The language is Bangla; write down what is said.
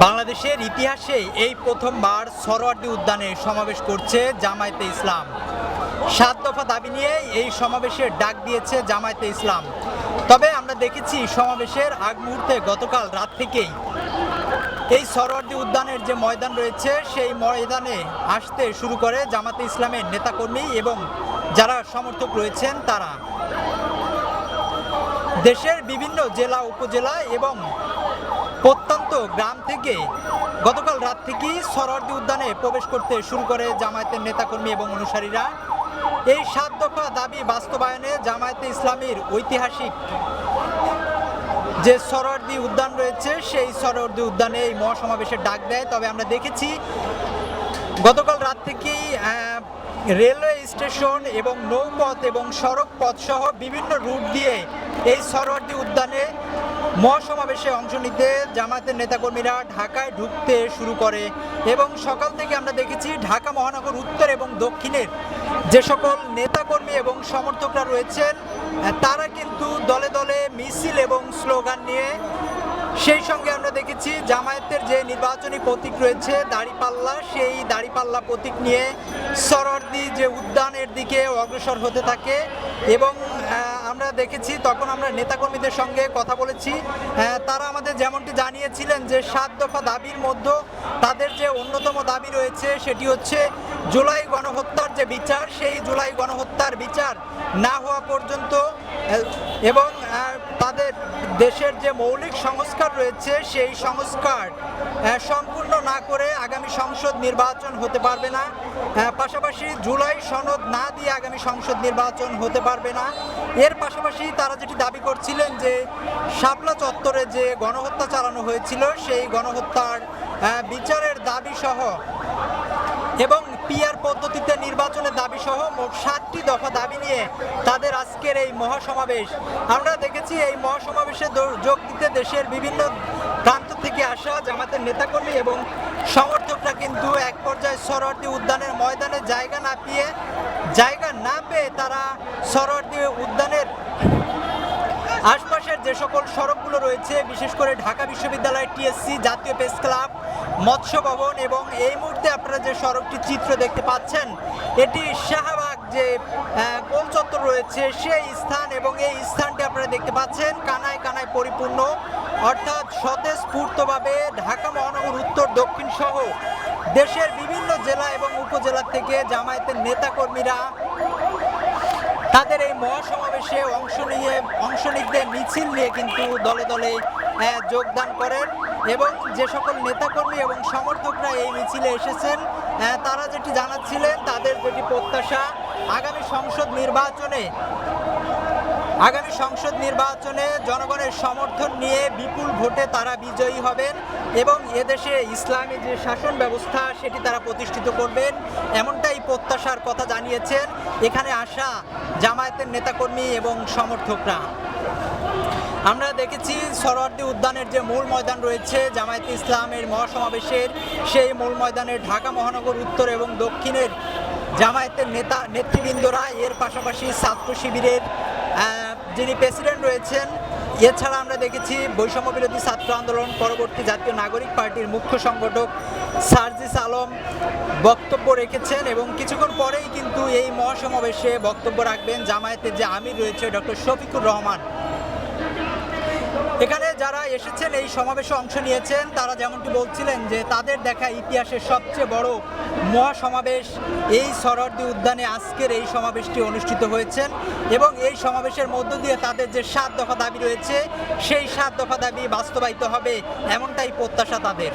বাংলাদেশের ইতিহাসে এই প্রথমবার সরোয়ার্দী উদ্যানে সমাবেশ করছে জামায়াতে ইসলাম। সাত দফা দাবি নিয়ে এই সমাবেশের ডাক দিয়েছে জামায়াতে ইসলাম। তবে আমরা দেখেছি সমাবেশের আগ মুহূর্তে গতকাল রাত থেকেই এই সরোয়ার্দী উদ্যানের যে ময়দান রয়েছে, সেই ময়দানে আসতে শুরু করে জামাতে ইসলামের নেতাকর্মী এবং যারা সমর্থক রয়েছেন তারা। দেশের বিভিন্ন জেলা, উপজেলা এবং প্রত্যন্ত গ্রাম থেকে গতকাল রাত থেকেই সরোয়ার্দী উদ্যানে প্রবেশ করতে শুরু করে জামায়াতের নেতাকর্মী এবং অনুসারীরা। এই সাত দফা দাবি বাস্তবায়নে জামায়াতে ইসলামীর ঐতিহাসিক যে সরোয়ার্দী উদ্যান রয়েছে, সেই সরোয়ার্দী উদ্যানে এই মহাসমাবেশের ডাক দেয়। তবে আমরা দেখেছি, গতকাল রাত থেকেই রেলওয়ে স্টেশন এবং নৌপথ এবং সড়ক পথ সহ বিভিন্ন রুট দিয়ে এই সরোয়ার্দী উদ্যানে মহাসমাবেশে অংশ নিতে জামায়াতের নেতাকর্মীরা ঢাকায় ঢুকতে শুরু করে এবং সকাল থেকে আমরা দেখেছি ঢাকা মহানগর উত্তর এবং দক্ষিণের যে সকল নেতাকর্মী এবং সমর্থকরা রয়েছেন, তারা কিন্তু দলে দলে মিছিল এবং স্লোগান নিয়ে সেই সঙ্গে আমরা দেখেছি জামায়াতের যে নির্বাচনী প্রতীক রয়েছে দাড়িপাল্লা, সেই দাড়িপাল্লা প্রতীক নিয়ে সরর্দি যে উদ্যানের দিকে অগ্রসর হতে থাকে এবং আমরা দেখেছি তখন আমরা নেতাকর্মীদের সঙ্গে কথা বলেছি। আহ, তারা আমাদের যেমনটি জানিয়েছিলেন যে সাত দফা দাবির মধ্যে তাদের যে অন্যতম দাবি রয়েছে সেটি হচ্ছে জুলাই গণহত্যার যে বিচার সেই জুলাই গণহত্যার বিচার না হওয়া পর্যন্ত এবং তাদের দেশের যে মৌলিক সংস্কার রয়েছে সেই সংস্কার সম্পূর্ণ না করে আগামী সংসদ নির্বাচন হতে পারবে না। পাশাপাশি জুলাই সনদ না দিয়ে আগামী সংসদ নির্বাচন হতে পারবে না। এর পাশাপাশি তারা যেটি দাবি করছিলেন যে শাপলা চত্বরে যে গণহত্যা চালানো হয়েছিল, সেই গণহত্যার বিচারের দাবি সহ এবং পিআর পদ্ধতিতে নির্বাচনের দাবি সহ মোট সাতটি দফা দাবি নিয়ে তাদের আজকের এই মহাসমাবেশ। আমরা দেখেছি এই মহাসমাবেশে যোগ দিতে দেশের বিভিন্ন প্রান্ত থেকে আসা জামাতের নেতাকর্মী এবং সমর্থকরা কিন্তু এক পর্যায়ে সরোয়ার্দী উদ্যানের ময়দানে জায়গা না পেয়ে জায়গা না পেয়ে তারা সরোয়ার্দী উদ্যানের আশপাশের যে সকল সড়কগুলো রয়েছে বিশেষ করে ঢাকা বিশ্ববিদ্যালয় টিএসসি জাতীয় প্রেস ক্লাব মৎস্য ভবন এবং এই মুহূর্তে আপনারা যে সড়কটি চিত্র দেখতে পাচ্ছেন এটি শাহবাগ যে আহ, গোল চত্বর রয়েছে সেই স্থান এবং এই স্থানটি আপনারা দেখতে পাচ্ছেন। কানায় কানায় পরিপূর্ণ। অর্থাৎ স্বতঃস্ফূর্তভাবে ঢাকা মহানগর উত্তর দক্ষিণ সহ দেশের বিভিন্ন জেলা এবং উপজেলা থেকে জামায়াতের নেতাকর্মীরা তাদের এই মহাসমাবেশে অংশ নিয়ে, অংশ নিতে মিছিল নিয়ে কিন্তু দলে দলে যোগদান করেন এবং যে সকল নেতাকর্মী এবং সমর্থকরা এই মিছিলে এসেছেন তারা যেটি জানাচ্ছিলেন, তাদের যেটি প্রত্যাশা, আগামী সংসদ নির্বাচনে আগামী সংসদ নির্বাচনে জনগণের সমর্থন নিয়ে বিপুল ভোটে তারা বিজয়ী হবেন এবং এদেশে ইসলামী যে শাসন ব্যবস্থা, সেটি তারা প্রতিষ্ঠিত করবেন, এমনটাই প্রত্যাশার কথা জানিয়েছেন এখানে আসা জামায়াতের নেতাকর্মী এবং সমর্থকরা। আমরা দেখেছি সরোয়ার্দী উদ্যানের যে মূল ময়দান রয়েছে, জামায়াতে ইসলামের মহাসমাবেশের সেই মূল ময়দানের ঢাকা মহানগর উত্তর এবং দক্ষিণের জামায়াতের নেতা, নেতৃবৃন্দরা, এর পাশাপাশি ছাত্র শিবিরের যিনি প্রেসিডেন্ট রয়েছেন, এছাড়া আমরা দেখেছি বৈষম্য বিরোধী ছাত্র আন্দোলন, পরবর্তী জাতীয় নাগরিক পার্টির মুখ্য সংগঠক সার্জিস আলম বক্তব্য রেখেছেন এবং কিছুক্ষণ পরেই কিন্তু এই মহাসমাবেশে বক্তব্য রাখবেন জামায়াতের যে আমির রয়েছে, ডক্টর শফিকুর রহমান। এখানে এসেছেন, এই সমাবেশে অংশ নিয়েছেন। তারা যেমনটি বলছিলেন যে তাদের দেখা ইতিহাসের সবচেয়ে বড় মহা সমাবেশ এই সরদি উদ্যানে আজকের এই সমাবেশটি অনুষ্ঠিত হয়েছেন এবং এই সমাবেশের মধ্য দিয়ে তাদের যে সাত দফা দাবি রয়েছে, সেই সাত দফা দাবি বাস্তবায়িত হবে এমনটাই প্রত্যাশা তাদের।